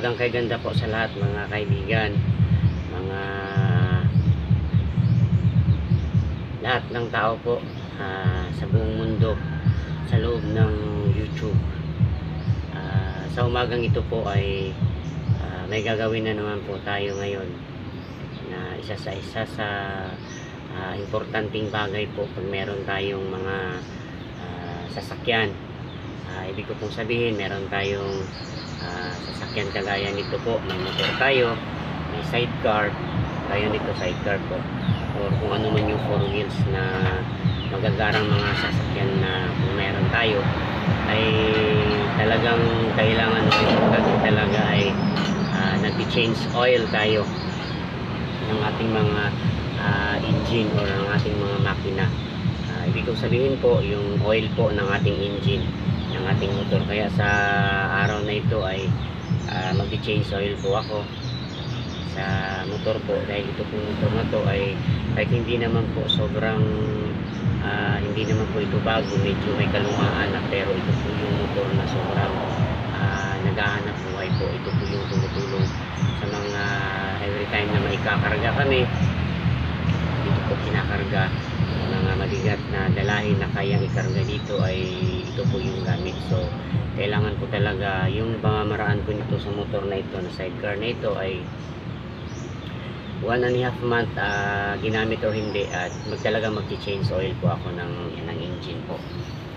umagang kay ganda po sa lahat mga kaibigan. Mga lahat ng tao po ah, sa buong mundo sa loob ng YouTube. Ah, sa umagang ito po ay ah, may gagawin na naman po tayo ngayon na isa sa isa sa ah, importanteng bagay po pag meron tayong mga ah, sasakyan. Ah, ibig ko pong sabihin, meron tayong ah, sasakyan kagaya nito po, may motor tayo, may sidecar, kaya nito sidecar po. Or kung ano man yung four wheels na magagarang mga sasakyan na kung meron tayo, ay talagang kailangan importante talaga ay ah, nag-change oil tayo ng ating mga ah, engine or ng ating mga makina. Ah, ibig kong sabihin po, yung oil po ng ating engine, ng ating motor. Kaya sa araw na ito ay ah, mag-change oil po ako sa motor po. Dahil ito po motor na to ay kahit hindi naman po sobrang ah, hindi naman po ito bago medyo may kalumaan na pero ito po yung motor na sobrang ah, naghahanap buhay po. Ito po yung tumutulong sa mga every time na may kakarga kami dito po kinakarga mga mabigat na dalahin na kayang ikarga dito ay ito po yung gamit. So kailangan ko talaga yung pamamaraan ko nito sa motor na ito na sidecar na ito ay one and a half month ah, ginamit or hindi at mag talaga mag-change oil po ako ng, ng engine po.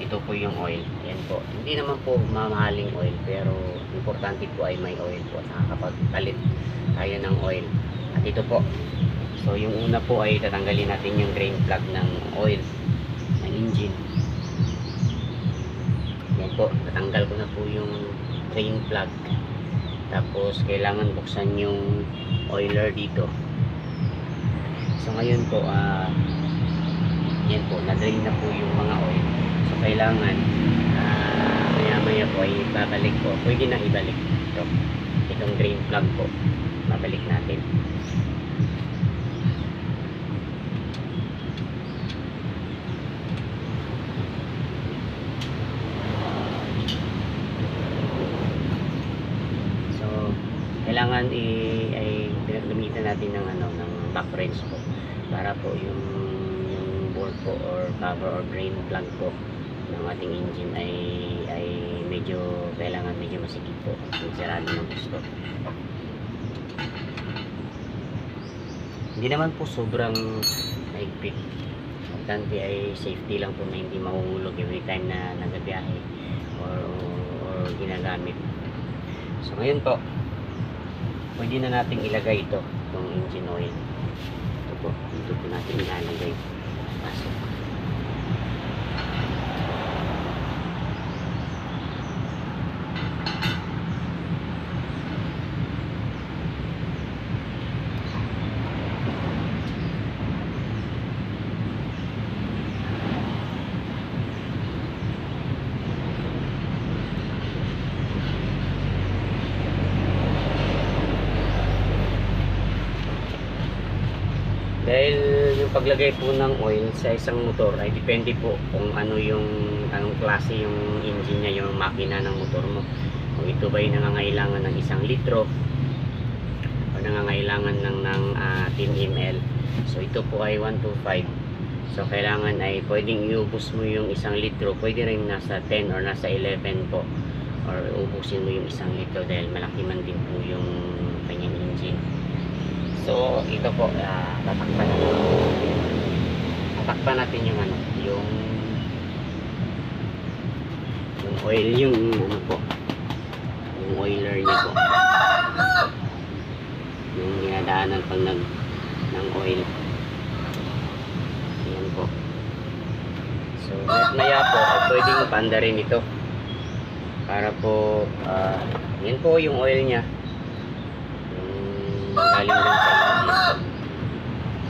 Ito po yung oil. Yan po. Hindi naman po mamahaling oil pero importante po ay may oil po. At nakakapagpalit tayo ng oil. At ito po so yung una po ay tatanggalin natin yung drain plug ng oil ng engine. Yan po tatanggal ko na po yung drain plug. Tapos kailangan buksan yung oiler dito. So ngayon po ah yan po na-drain na po yung mga oil. So kailangan ah, maya maya po ay babalik po. Pwede na ibalik ito itong drain plug po. Babalik natin So, kailangan i ay gamitin natin ng ano ng back wrench po para po yung yung bolt po or cover or drain plug po ng ating engine ay ay medyo kailangan medyo masikip po kung sarado ng gusto. Hindi naman po sobrang mahigpit. Importante ay safety lang po na hindi mahuhulog every time na nagabiyahe or, or ginagamit. So ngayon po, pwede na natin ilagay ito, itong engine oil. Ito po, dito po natin ilalagay. Pasok. Dahil yung paglagay po ng oil sa isang motor ay depende po kung ano yung anong klase yung engine niya, yung makina ng motor mo. Kung ito ba ay nangangailangan ng isang litro o nangangailangan ng, ng ah, 10 ml. So ito po ay 125. So kailangan ay pwedeng iubos mo yung isang litro, pwede rin nasa 10 or nasa 11 po or ubusin mo yung isang litro dahil malaki man din po yung kanyang engine. So, ito po, uh, tatakpan natin. Tatakpan natin yung ano, yung yung oil, yung ano po, yung oiler niya po. Yung dinadaanan pag nag, ng oil. Ayan po. So, maya po, pwedeng panda rin ito. Para po, ah, yan po yung oil niya galing din sa engine.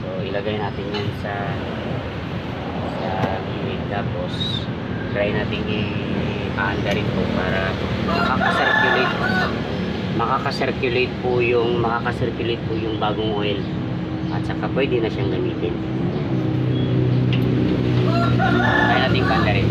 So, ilagay natin yan sa sa gilid. Tapos, try natin i-aanda rin po para makaka-circulate makaka-circulate po yung makaka-circulate po yung bagong oil at saka pwede na siyang gamitin kaya natin kanda rin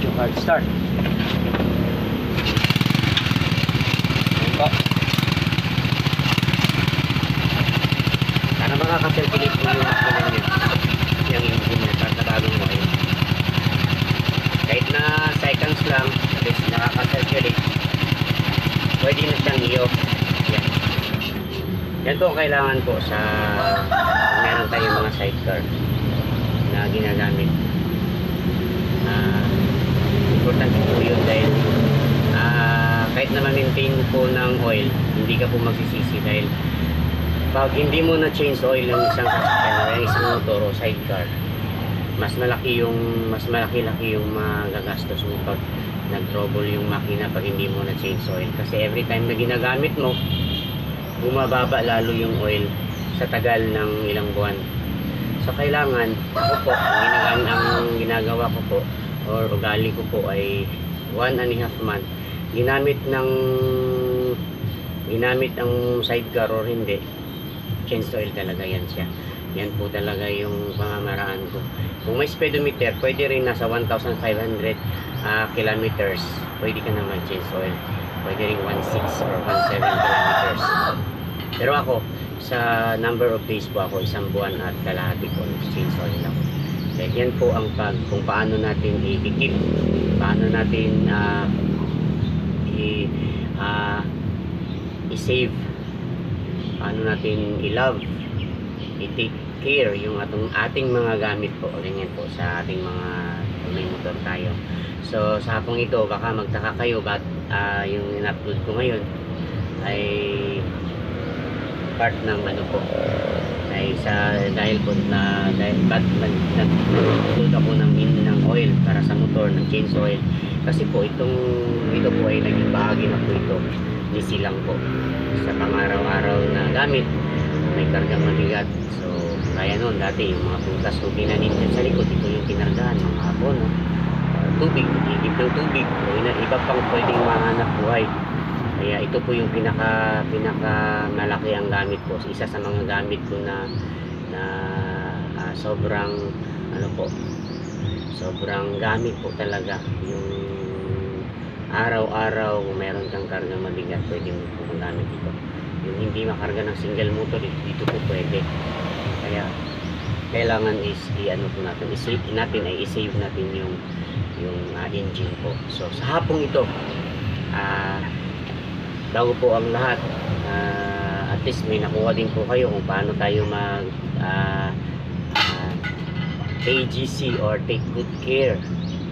video card. Start. Ayan po. Para makaka-circulate mo yung makina niya. Yung engine niya. Para bagong mo yun. Kahit na seconds lang, at least nakaka-circulate. Pwede na siyang i-off. Yan. Yan po ang kailangan po sa meron tayong mga sidecar na ginagamit. Ah, importante po yun dahil ah, kahit na ma-maintain po ng oil, hindi ka po magsisisi dahil pag hindi mo na change oil ng isang sasakyan o isang motor o sidecar, mas malaki yung mas malaki-laki yung magagastos mo pag nag-trouble yung makina pag hindi mo na change oil. Kasi every time na ginagamit mo bumababa lalo yung oil sa tagal ng ilang buwan. So kailangan ako po ang, ang ginagawa ko po or ugali ko po ay one and a half month. Ginamit ng ginamit ang sidecar or hindi change oil talaga yan siya. Yan po talaga yung pamamaraan ko. Kung may speedometer pwede rin nasa 1,500 ah, kilometers. Pwede ka naman change oil pwede rin 1.6 or 1.7 kilometers. Pero ako sa number of days po ako isang buwan at kalahati po change oil ako. Dahil yan po ang pag kung paano natin i-keep paano natin ah, i ah, i-save paano natin i-love? I-take care yung atong ating mga gamit po ganyan po sa ating mga may motor tayo. So sa hapong ito baka magtaka kayo ba't ah, yung in-upload ko ngayon ay part ng ano po ay sa dahil po na dahil ba't nag nag nag ako ng in ng oil para sa motor ng change oil. Kasi po itong ito po ay naging bahagi na po ito ni silang po sa pang-araw-araw na gamit. May kargang mabigat. So kaya noon dati yung mga prutas ko tinanim dyan sa likod. Ito yung kinargahan mga abono uh, tubig igib ng tubig. O iba pang pwedeng mahanap buhay. Kaya ito po yung pinaka pinaka malaki ang gamit ko isa sa mga gamit ko na na ah, sobrang ano po sobrang gamit po talaga yung araw-araw kung meron kang karga mabigat pwede mo po magamit ito yung hindi makarga ng single motor dito po pwede. Kaya kailangan is i-ano po natin i-save natin ay i-save natin yung yung ah, engine po. So sa hapong ito ah bago po ang lahat ah, at least may nakuha din po kayo kung paano tayo mag ah, ah, AGC or take good care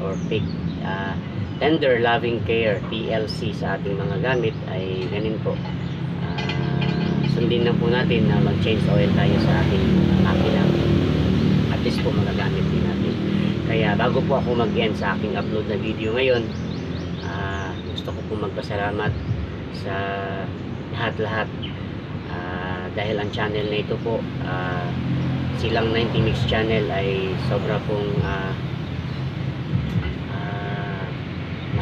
or take ah, tender loving care TLC sa ating mga gamit ay ganin po. Ah, sundin lang po natin na mag-change oil tayo sa ating makina. At least po magagamit din natin. Kaya bago po ako mag-end sa aking upload na video ngayon ah, gusto ko po magpasalamat sa lahat-lahat. Ah, dahil ang channel na ito po ah, silang 90 Mix channel ay sobra pong ah,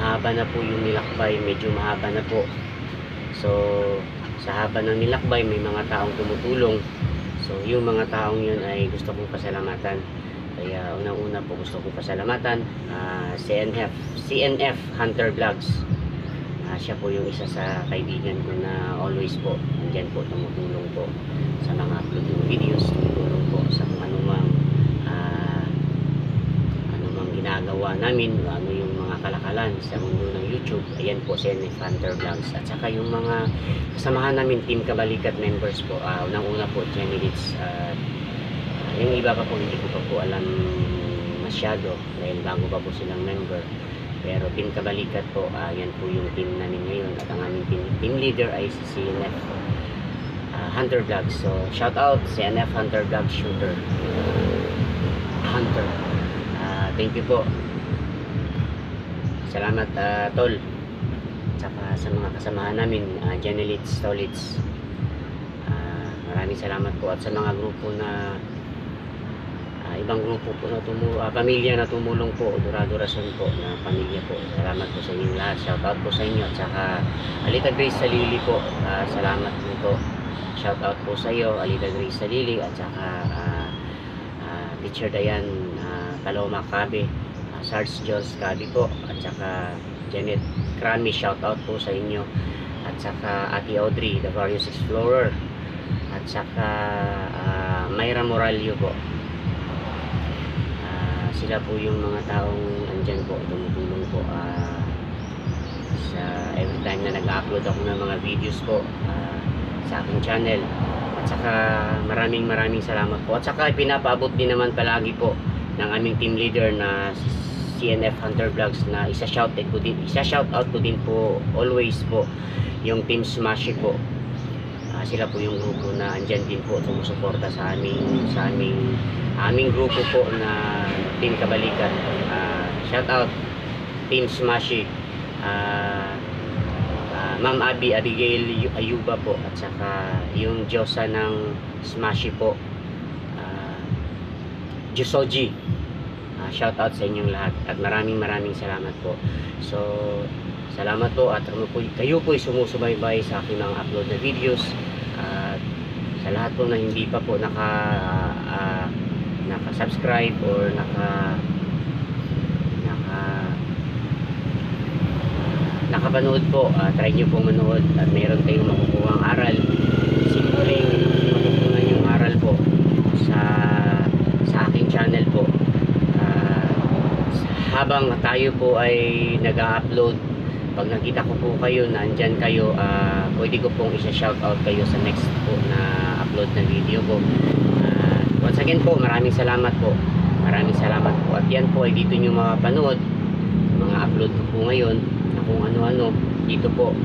mahaba na po yung nilakbay medyo mahaba na po. So sa haba ng nilakbay may mga taong tumutulong. So yung mga taong yun ay gusto kong pasalamatan. Kaya unang-una po gusto kong pasalamatan ah, CNF CNF Hunter Vlogs. Ah, siya po yung isa sa kaibigan ko na always po andyan po tumutulong po sa mga upload ng videos tumutulong po sa kung anumang ah, anumang ginagawa namin ano kalakalan sa mundo ng YouTube ayan po si NF Hunter Vlogs at saka yung mga kasamahan namin Team Kabalikat members po ah, unang-una po Jenny Litz ah, yung iba pa po hindi ko pa po alam masyado dahil bago pa po silang member pero Team Kabalikat po, ah, yan po yung team namin ngayon at ang aming team, team leader ay si CNF ah, Hunter Vlogs. So, shout out CNF Hunter Vlogs Shooter. Hunter. Ah, thank you po. Salamat ah, Tol. Saka sa mga kasamahan namin, uh, Jenelits, Tolits. Ah, maraming salamat po at sa mga grupo na Ah, ibang grupo po na tumu ah, pamilya na tumulong po, Dorado po na pamilya po. Salamat po sa inyong lahat. Shout out po sa inyo at saka Alita Grace Salili po. Ah, salamat po po. Shout out po sa iyo, Alita Grace Salili at saka ah, ah, Teacher Dayan ah, Paloma Cabe. Uh, Sarge Jones Cabi po at saka Janet Krami shoutout po sa inyo. At saka Ate Audrey the Various Explorer. At saka ah, Myra Moralio po. Ah, sila po yung mga taong andyan po tumutulong po ah, sa every time na nag-upload ako ng mga videos po ah, sa aking channel. At saka maraming maraming salamat po. At saka pinapaabot din naman palagi po ng aming team leader na si CNF Hunter Vlogs na isa shout out ko din isa shout out ko din po always po yung team Smashy po Ah, sila po yung grupo na andyan din po sumusuporta sa aming sa aming aming grupo po na Team Kabalikan. Ah, shout out Team Smashy. Ah, ah, Ma'am Abby Abigail Yu- Ayuba po at saka yung Diyosa ng Smashy po. Ah, Jusoji. Ah, shout out sa inyong lahat. At maraming maraming salamat po. So, salamat po at ano po, kayo po ay sumusubaybay sa aking mga upload na videos. At sa lahat po na hindi pa po naka ah, naka-subscribe or naka naka nakapanood po, ah, try nyo po manood at meron kayong makukuha aral. Simpleng matutunan yung aral po sa sa aking channel po. Ah, habang tayo po ay nag-upload pag nakita ko po kayo na andyan kayo ah, pwede ko pong isa-shout out kayo sa next po na upload na video ko. Ah, once again po maraming salamat po. Maraming salamat po. At yan po ay dito nyo mapapanood mga upload ko po ngayon na kung ano-ano dito po.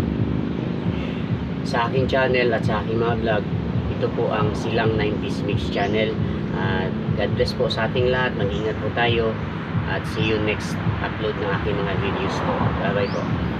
Sa aking channel at sa aking mga vlog ito po ang Silang 90s Mix channel. At God bless po sa ating lahat. Mag-ingat po tayo at see you next upload ng aking mga videos. Po bye bye po